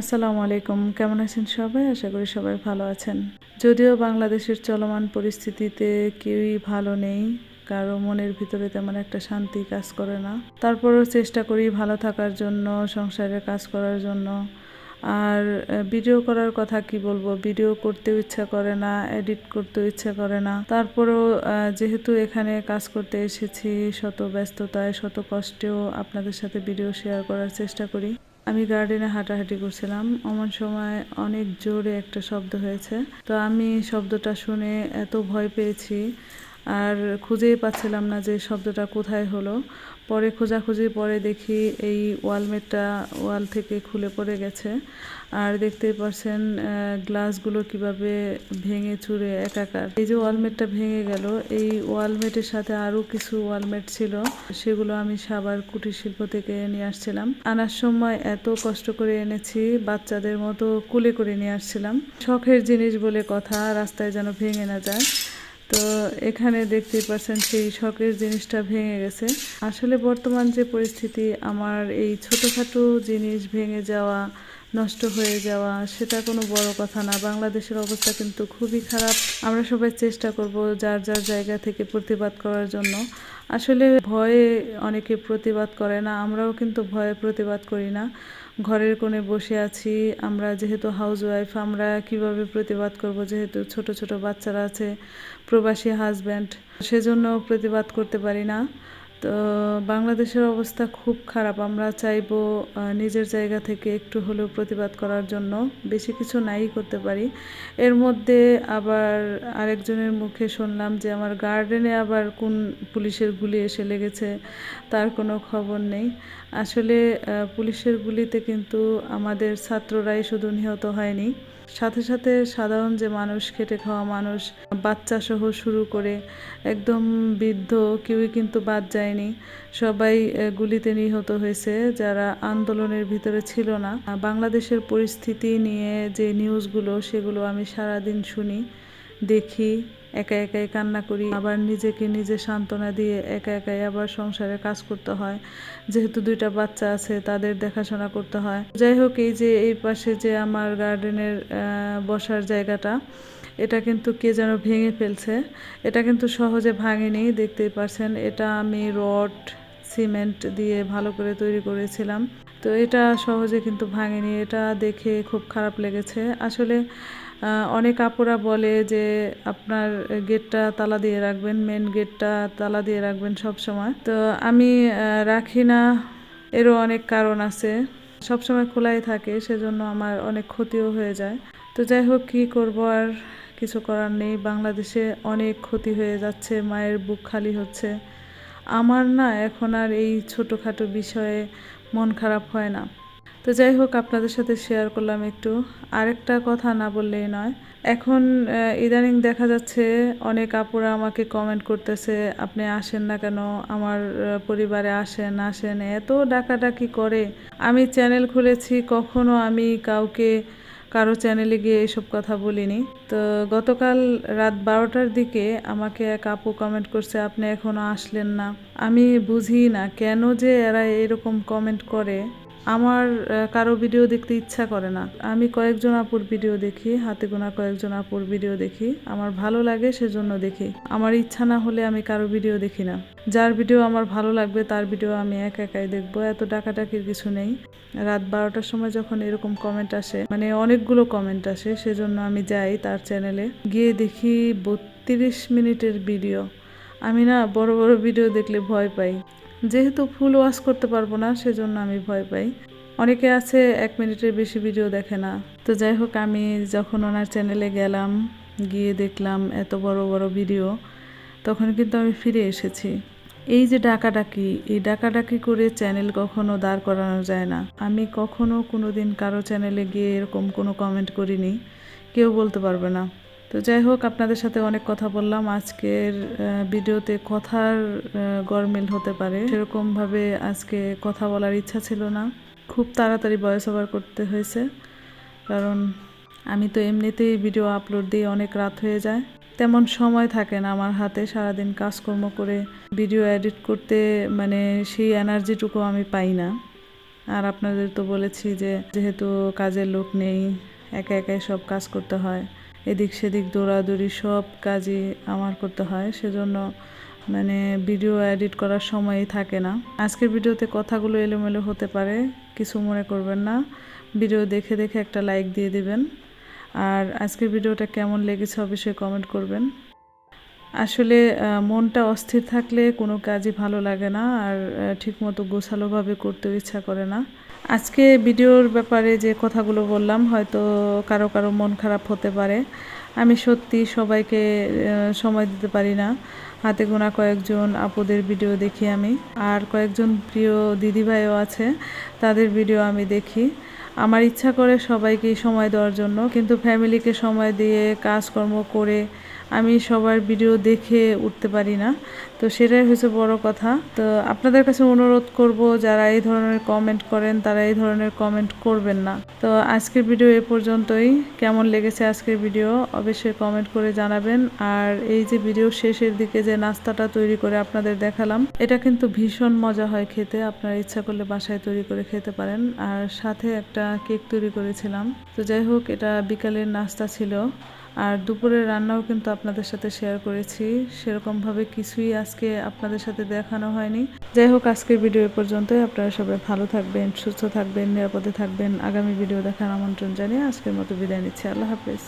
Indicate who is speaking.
Speaker 1: আসসালামু আলাইকুম। কেমন আছেন সবাই? আশা করি সবাই ভালো আছেন। যদিও বাংলাদেশের চলমান পরিস্থিতিতে কেউই ভালো নেই, কারও মনের ভিতরে তেমন একটা শান্তি কাজ করে না। তারপরেও চেষ্টা করি ভালো থাকার জন্য, সংসারে কাজ করার জন্য। আর ভিডিও করার কথা কি বলব? ভিডিও করতে ইচ্ছা করে না এডিট করতে ইচ্ছা করে না। তারপরেও যেহেতু এখানে কাজ করতে এসেছি, শত ব্যস্ততায়, শত কষ্টেও আপনাদের সাথে ভিডিও শেয়ার করার চেষ্টা করি। আমি গার্ডেনে হাঁটাহাঁটি করছিলাম। অমন সময় অনেক জোরে একটা শব্দ হয়েছে। তো আমি শব্দটা শুনে এত ভয় পেয়েছি। আর খুঁজেই পাচ্ছিলাম না যে শব্দটা কোথায় হলো। পরে খোঁজাখুঁজি, পরে দেখি এই ওয়ালমেটটা ওয়াল থেকে খুলে পড়ে গেছে। আর দেখতেই পারছেন গ্লাসগুলো কীভাবে ভেঙে চুরে একাকার। এই যে ওয়ালমেটটা ভেঙে গেল, এই ওয়ালমেটের সাথে আরও কিছু ওয়ালমেট ছিল, সেগুলো আমি সাবার কুটির শিল্প থেকে নিয়ে আসছিলাম। আনার সময় এত কষ্ট করে এনেছি, বাচ্চাদের মতো কুলে করে নিয়ে আসছিলাম। শখের জিনিস বলে কথা, রাস্তায় যেন ভেঙে না যায়। তো এখানে দেখতেই পাচ্ছেন সেই শখের জিনিসটা ভেঙে গেছে। আসলে বর্তমান যে পরিস্থিতি, আমার এই ছোটোখাটো জিনিস ভেঙে যাওয়া, নষ্ট হয়ে যাওয়া, সেটা কোনো বড় কথা না। বাংলাদেশের অবস্থা কিন্তু খুবই খারাপ। আমরা সবাই চেষ্টা করব যার যার জায়গা থেকে প্রতিবাদ করার জন্য। আসলে ভয়ে অনেকে প্রতিবাদ করে না, আমরাও কিন্তু ভয়ে প্রতিবাদ করি না। ঘরের কোণে বসে আছি, আমরা যেহেতু হাউস ওয়াইফ আমরা কীভাবে প্রতিবাদ করব যেহেতু ছোট ছোট বাচ্চারা আছে, প্রবাসী হাজব্যান্ড সেজন্য প্রতিবাদ করতে পারি না। তো বাংলাদেশের অবস্থা খুব খারাপ। আমরা চাইব নিজের জায়গা থেকে একটু হলেও প্রতিবাদ করার জন্য। বেশি কিছু নাই করতে পারি। এর মধ্যে আবার আরেকজনের মুখে শুনলাম যে আমার গার্ডেনে আবার কোন পুলিশের গুলি এসে লেগেছে, তার কোনো খবর নেই। আসলে পুলিশের গুলিতে কিন্তু আমাদের ছাত্ররাই শুধু নিহত হয়নি। সাথে সাথে সাধারণ যে মানুষ, খেটে খাওয়া মানুষ, বাচ্চা সহ শুরু করে একদম বৃদ্ধ, কেউই কিন্তু বাদ যায়নি। সবাই গুলিতে নিহত হয়েছে, যারা আন্দোলনের ভিতরে ছিল না। বাংলাদেশের পরিস্থিতি নিয়ে যে নিউজগুলো, সেগুলো আমি সারাদিন শুনি, দেখি। একা একাই কান্না করি, আবার নিজেকে নিজে সান্ত্বনা দিয়ে একা একাই আবার সংসারে কাজ করতে হয়। যেহেতু দুইটা বাচ্চা আছে, তাদের দেখাশোনা করতে হয়। যাই হোক, এই যে এই পাশে যে আমার গার্ডেনের বসার জায়গাটা, এটা কিন্তু কে যেন ভেঙে ফেলছে। এটা কিন্তু সহজে ভাঙেনি, দেখতেই পারছেন। এটা আমি রড, সিমেন্ট দিয়ে ভালো করে তৈরি করেছিলাম। তো এটা সহজে কিন্তু ভাঙেনি। এটা দেখে খুব খারাপ লেগেছে। আসলে অনেক আপুরা বলে যে আপনার গেটটা তালা দিয়ে রাখবেন মেন গেটটা তালা দিয়ে রাখবেন সব সময়। তো আমি রাখি না, এরও অনেক কারণ আছে। সব সময় খোলাই থাকে, সেজন্য আমার অনেক ক্ষতিও হয়ে যায়। তো যাই হোক, কী করব আর কিছু করার নেই। বাংলাদেশে অনেক ক্ষতি হয়ে যাচ্ছে, মায়ের বুক খালি হচ্ছে। আমার না এখন আর এই ছোটোখাটো বিষয়ে মন খারাপ হয় না। তো যাই হোক, আপনাদের সাথে শেয়ার করলাম একটু। আরেকটা কথা না বললেই নয়। এখন ইদানিং দেখা যাচ্ছে অনেক আপুরা আমাকে কমেন্ট করতেছে, আপনি আসেন না কেন? আমার পরিবারে আসেন আসেন। এত ডাকাডাকি করে। আমি চ্যানেল খুলেছি, কখনো আমি কাউকে, কারও চ্যানেলে গিয়ে এসব কথা বলিনি। তো গতকাল রাত বারোটার দিকে আমাকে এক আপু কমেন্ট করছে, আপনি এখনও আসলেন না। আমি বুঝি না কেন যে এরা এরকম কমেন্ট করে। আমার কারও ভিডিও দেখতে ইচ্ছা করে না। আমি কয়েকজন আপুর ভিডিও দেখি, হাতে গোনা কয়েকজন আপুর ভিডিও দেখি। আমার ভালো লাগে সেজন্য দেখি। আমার ইচ্ছা না হলে আমি কারও ভিডিও দেখি না। যার ভিডিও আমার ভালো লাগবে, তার ভিডিও আমি একা একাই দেখব। এত ডাকাডাকির কিছু নেই। রাত বারোটার সময় যখন এরকম কমেন্ট আসে মানে অনেকগুলো কমেন্ট আসে, সেজন্য আমি যাই তার চ্যানেলে গিয়ে দেখি বত্রিশ মিনিটের ভিডিও আমি না বড় বড় ভিডিও দেখলে ভয় পাই। যেহেতু ফুল ওয়াশ করতে পারব না, সেজন্য আমি ভয় পাই। অনেকে আছে এক মিনিটের বেশি ভিডিও দেখে না। তো যাই হোক, আমি যখন ওনার চ্যানেলে গেলাম, গিয়ে দেখলাম এত বড় বড় ভিডিও তখন কিন্তু আমি ফিরে এসেছি। এই যে ডাকাডাকি, এই ডাকাডাকি করে চ্যানেল কখনো দাঁড় করানো যায় না। আমি কখনো কোনো দিন কারও চ্যানেলে গিয়ে এরকম কোনো কমেন্ট করিনি। কেউ বলতে পারবে না। তো যাই হোক, আপনাদের সাথে অনেক কথা বললাম। আজকের ভিডিওতে কথার গরমিল হতে পারে। সেরকমভাবে আজকে কথা বলার ইচ্ছা ছিল না। খুব তাড়াতাড়ি ভয়েস ওভার করতে হয়েছে। কারণ আমি তো এমনিতেই ভিডিও আপলোড দিয়ে অনেক রাত হয়ে যায়। তেমন সময় থাকে না আমার হাতে। সারাদিন কাজকর্ম করে ভিডিও এডিট করতে মানে সেই এনার্জিটুকু আমি পাই না। আর আপনাদের তো বলেছি যে, যেহেতু কাজের লোক নেই, একা একাই সব কাজ করতে হয়। এদিক সেদিক দৌড়াদৌড়ি সব কাজই আমার করতে হয়, সেজন্য মানে ভিডিও এডিট করার সময়ই থাকে না। আজকের ভিডিওতে কথাগুলো এলোমেলো হতে পারে, কিছু মনে করবেন না। ভিডিও দেখে দেখে একটা লাইক দিয়ে দিবেন। আর আজকের ভিডিওটা কেমন লেগেছে অবশ্যই কমেন্ট করবেন। আসলে মনটা অস্থির থাকলে কোনো কাজই ভালো লাগে না, আর ঠিকমতো গোছালোভাবে করতেও ইচ্ছা করে না। আজকে ভিডিওর ব্যাপারে যে কথাগুলো বললাম, হয়তো কারও কারও মন খারাপ হতে পারে। আমি সত্যি সবাইকে সময় দিতে পারি না। হাতে গোনা কয়েকজন আপুদের ভিডিও দেখি আমি। আর কয়েকজন প্রিয় দিদিভাইও আছে, তাদের ভিডিও আমি দেখি। আমার ইচ্ছা করে সবাইকেই সময় দেওয়ার জন্য, কিন্তু ফ্যামিলিকে সময় দিয়ে কাজকর্ম করে আমি সবার ভিডিও দেখে উঠতে পারি না। তো সেটাই হচ্ছে বড় কথা। তো আপনাদের কাছে অনুরোধ করব, যারা এই ধরনের কমেন্ট করেন, তারা এই ধরনের কমেন্ট করবেন না। তো আজকের ভিডিও এ পর্যন্তই। কেমন লেগেছে আজকের ভিডিও, অবশ্যই কমেন্ট করে জানাবেন। আর এই যে ভিডিও শেষের দিকে যে নাস্তাটা তৈরি করে আপনাদের দেখালাম, এটা কিন্তু ভীষণ মজা হয় খেতে। আপনারা ইচ্ছা করলে বাসায় তৈরি করে খেতে পারেন। আর সাথে একটা কেক তৈরি করেছিলাম। তো যাই হোক, এটা বিকালের নাস্তা ছিল। আর দুপুরের রান্নাও কিন্তু আপনাদের সাথে শেয়ার করেছি। সেরকমভাবে কিছুই আজকে আপনাদের সাথে দেখানো হয়নি। যাই হোক, আজকের ভিডিও পর্যন্তই। আপনারা সবাই ভালো থাকবেন, সুস্থ থাকবেন, নিরাপদে থাকবেন। আগামী ভিডিও দেখার আমন্ত্রণ জানিয়ে আজকের মতো বিদায় নিচ্ছি। আল্লাহ হাফেজ।